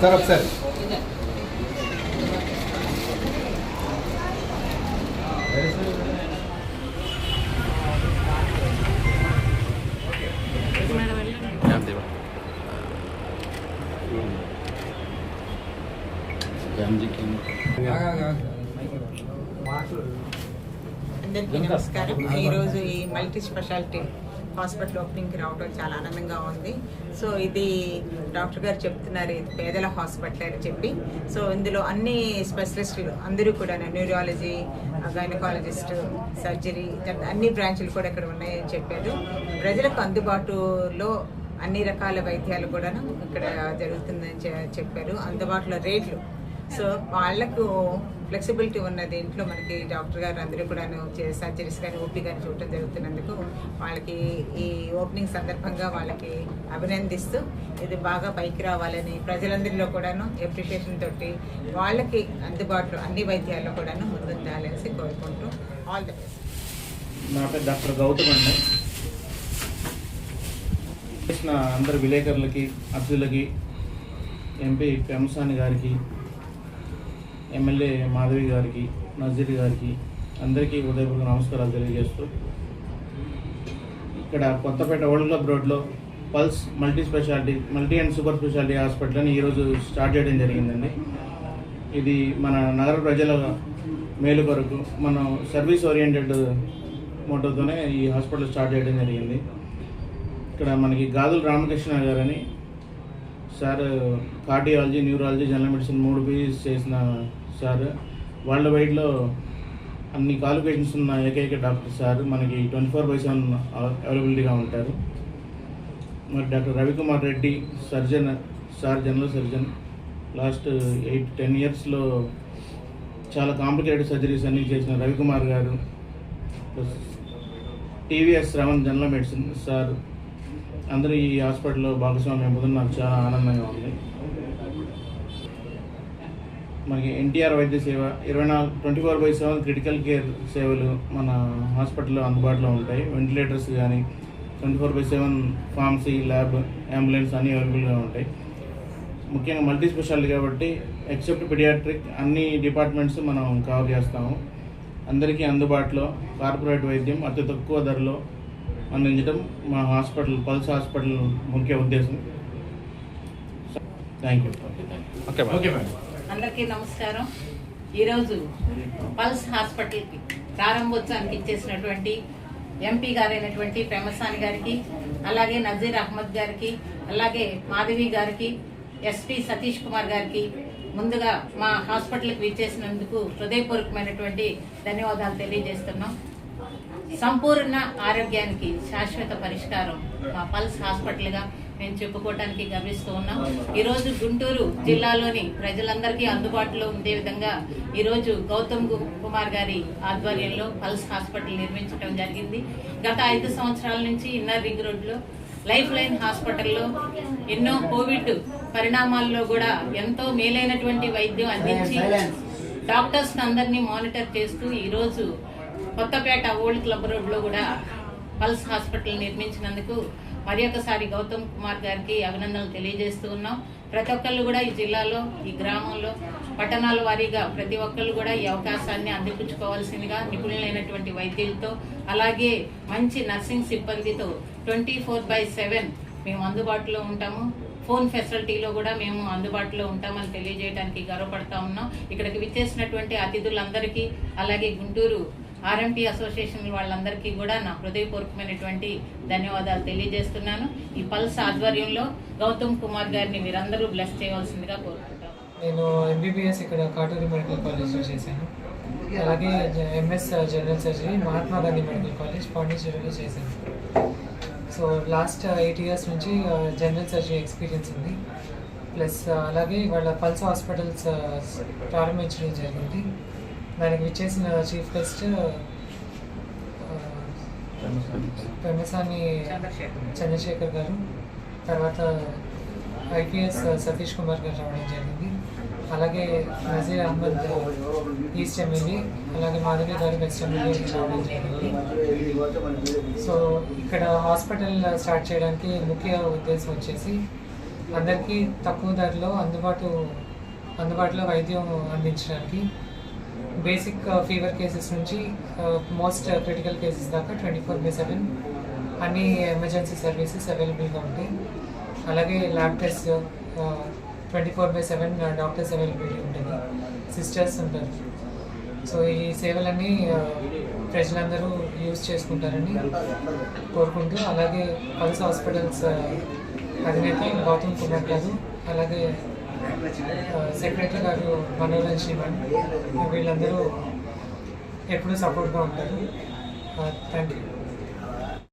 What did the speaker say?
Sir ఒకసారి అందరికీ నమస్కారం. ఈరోజు ఈ మల్టీ స్పెషాలిటీ హాస్పిటల్ ఓపెనింగ్కి రావడం చాలా ఆనందంగా ఉంది. సో ఇది డాక్టర్ గారు చెప్తున్నారు ఇది పేదల హాస్పిటల్ అని చెప్పి. సో ఇందులో అన్ని స్పెషలిస్టులు అందరూ కూడా న్యూరాలజీ గైనకాలజిస్ట్ సర్జరీ అన్ని బ్రాంచులు కూడా ఇక్కడ ఉన్నాయని చెప్పారు. ప్రజలకు అందుబాటులో అన్ని రకాల వైద్యాలు కూడా ఇక్కడ జరుగుతుందని చెప్పారు. అందుబాటులో రేట్లు. సో వాళ్ళకు ఫ్లెక్సిబిలిటీ ఉన్న దీంట్లో మనకి డాక్టర్ గారు అందరూ కూడా సర్జరీస్ కానీ ఓపీ కానీ చూడటం జరుగుతున్నందుకు వాళ్ళకి ఈ ఓపెనింగ్ సందర్భంగా వాళ్ళకి అభినందిస్తూ ఇది బాగా పైకి రావాలని ప్రజలందరిలో కూడాను ఎప్రిషియేషన్ తోటి వాళ్ళకి అందుబాటులో అన్ని వైద్యాల్లో కూడాను ముందుండాలనేసి కోరుకుంటూ ఆల్ ద బెస్ట్ నా పేరు డాక్టర్ గౌతమ్ అండి. చేసిన అందరు విలేకరులకి అతిథులకి ఎంపీ పెంసాని గారికి ఎమ్మెల్యే మాధవి గారికి నజీర్ గారికి అందరికీ ఉదయపూర్వక నమస్కారాలు తెలియజేస్తూ ఇక్కడ కొత్తపేట ఓల్డ్ క్లబ్ రోడ్లో Pulse multi speciality multi and super speciality hospital అని ఈరోజు స్టార్ట్ చేయడం జరిగిందండి. ఇది మన నగర ప్రజల మేలు కొరకు మనం సర్వీస్ ఓరియంటెడ్ మోటోతోనే ఈ హాస్పిటల్ స్టార్ట్ చేయడం జరిగింది. ఇక్కడ మనకి గాదుల రామకృష్ణ గారని sir cardiology neurology general medicine మూడు పీజీస్ చేసిన సార్. వరల్డ్ వైడ్లో అన్ని క్వాలిఫికేషన్స్ ఉన్న ఏకైక డాక్టర్ సార్. మనకి ట్వంటీ ఫోర్ బై సెవెన్ అవైలబిలిటీగా ఉంటారు. మరి doctor Ravikumar Reddy surgeon sir general surgeon. Last eight ten ఇయర్స్లో చాలా కాంప్లికేటెడ్ సర్జరీస్ అన్నీ చేసిన రవికుమార్ గారు. TVS Shravan general medicine sir. అందరూ ఈ హాస్పిటల్లో భాగస్వామ్యం పొందడం నాకు చాలా ఆనందంగా ఉంది. మనకి ఎన్టీఆర్ వైద్య సేవ ఇరవై నాలుగు twenty four by seven critical care సేవలు మన హాస్పిటల్లో అందుబాటులో ఉంటాయి. వెంటిలేటర్స్ కానీ twenty four by seven pharmacy lab ambulance అన్నీ అవైలబుల్గా ఉంటాయి. ముఖ్యంగా మల్టీ స్పెషాలిటీ కాబట్టి ఎక్సెప్ట్ పిడియాట్రిక్ అన్ని డిపార్ట్మెంట్స్ మనం కవర్ చేస్తాము. అందరికీ అందుబాటులో కార్పొరేట్ వైద్యం అతి తక్కువ ధరలో అందించడం మా హాస్పిటల్ పల్స్ హాస్పిటల్ ముఖ్య ఉద్దేశం. Thank you okay okay madam అందరికీ నమస్కారం. ఈరోజు పల్స్ హాస్పిటల్కి ప్రారంభోత్సవానికి ఇచ్చేసినటువంటి ఎంపీ గారైనటువంటి ప్రేమసాని గారికి అలాగే నజీర్ అహ్మద్ గారికి అలాగే మాధవి గారికి ఎస్పీ సతీష్ కుమార్ గారికి ముందుగా మా హాస్పిటల్కి విచ్చేసినందుకు హృదయపూర్వకమైనటువంటి ధన్యవాదాలు తెలియజేస్తున్నాం. సంపూర్ణ ఆరోగ్యానికి శాశ్వత పరిష్కారం మా పల్స్ హాస్పిటల్గా మేము చెప్పుకోవటానికి గర్విస్తూ ఉన్నాం. ఈరోజు గుంటూరు జిల్లాలోని ప్రజలందరికీ అందుబాటులో ఉండే విధంగా ఈరోజు గౌతమ్ కుమార్ గారి ఆధ్వర్యంలో పల్స్ హాస్పిటల్ నిర్మించడం జరిగింది. గత ఐదు సంవత్సరాల నుంచి ఇన్నర్ రింగ్ రోడ్లో లైఫ్ లైన్ హాస్పిటల్లో ఎన్నో కోవిడ్ పరిణామాల్లో కూడా ఎంతో మేలైనటువంటి వైద్యం అందించి డాక్టర్స్ అందరినీ మానిటర్ చేస్తూ ఈరోజు కొత్తపేట ఓల్డ్ క్లబ్ రోడ్లో కూడా పల్స్ హాస్పిటల్ నిర్మించినందుకు మరి ఒకసారి గౌతమ్ కుమార్ గారికి అభినందనలు తెలియజేస్తూ ఉన్నాం. ప్రతి ఒక్కళ్ళు కూడా ఈ జిల్లాలో ఈ గ్రామంలో పట్టణాల వారీగా ప్రతి ఒక్కళ్ళు కూడా ఈ అవకాశాన్ని అందిపుచ్చుకోవాల్సిందిగా నిపుణులైనటువంటి వైద్యులతో అలాగే మంచి నర్సింగ్ సిబ్బందితో ట్వంటీ ఫోర్ బై సెవెన్ మేము అందుబాటులో ఉంటాము. ఫోన్ ఫెసిలిటీలో కూడా మేము అందుబాటులో ఉంటామని తెలియజేయడానికి గర్వపడతా ఉన్నాం. ఇక్కడికి విచ్చేసినటువంటి అతిథులందరికీ అలాగే గుంటూరు ఆర్ఎంపీ అసోసియేషన్ వాళ్ళందరికీ కూడా నా హృదయపూర్వకమైనటువంటి ధన్యవాదాలు తెలియజేస్తున్నాను. ఈ పల్స్ ఆధ్వర్యంలో గౌతమ్ కుమార్ గారిని మీరందరూ బ్లెస్ చేయవలసిందిగా కోరుకుంటాను నేను ఎంబీబీఎస్ ఇక్కడ కాటూరి మెడికల్ కాలేజ్లో చేశాను. అలాగే MS general surgery Mahatma Gandhi medical college పాండిచేరిలో చేశాను. సో లాస్ట్ ఎయిట్ ఇయర్స్ నుంచి జనరల్ సర్జరీ ఎక్స్పీరియన్స్ ఉంది. ప్లస్ uh, అలాగే వాళ్ళ పల్స్ హాస్పిటల్స్ uh, ప్రారంభించడం జరిగింది. దానికి విచ్చేసిన చీఫ్ గెస్ట్ పెమసాని చంద్రశేఖర్ గారు. తర్వాత ఐపీఎస్ సతీష్ కుమార్ గారు రావడం జరిగింది. అలాగే నజీర్ అహ్మద్ ఈస్ట్ ఎమ్మెల్యే అలాగే మాధవి గారు వెస్ట్ ఎమ్మెల్యే రావడం జరిగింది. సో ఇక్కడ హాస్పిటల్ స్టార్ట్ చేయడానికి ముఖ్య ఉద్దేశం వచ్చేసి అందరికీ తక్కువ ధరలో అందుబాటు అందుబాటులో వైద్యం అందించడానికి బేసిక్ ఫీవర్ కేసెస్ నుంచి మోస్ట్ క్రిటికల్ కేసెస్ దాకా ట్వంటీ ఫోర్ బై సెవెన్ అన్ని ఎమర్జెన్సీ సర్వీసెస్ అవైలబుల్గా ఉంటాయి. అలాగే lab test twenty four by seven doctors availability ఉంటుంది. సిస్టర్స్ ఉంటారు. సో ఈ సేవలన్నీ uh, ప్రజలందరూ యూజ్ చేసుకుంటారని కోరుకుంటూ అలాగే పల్స్ హాస్పిటల్స్ uh, అధినేత గౌతమ్ కుమార్ గారు అలాగే సెక్రటరీ గారు మనోరంజ్ శ్రీమన్ వీళ్ళందరూ ఎప్పుడూ సపోర్ట్గా ఉంటారు. Uh, thank you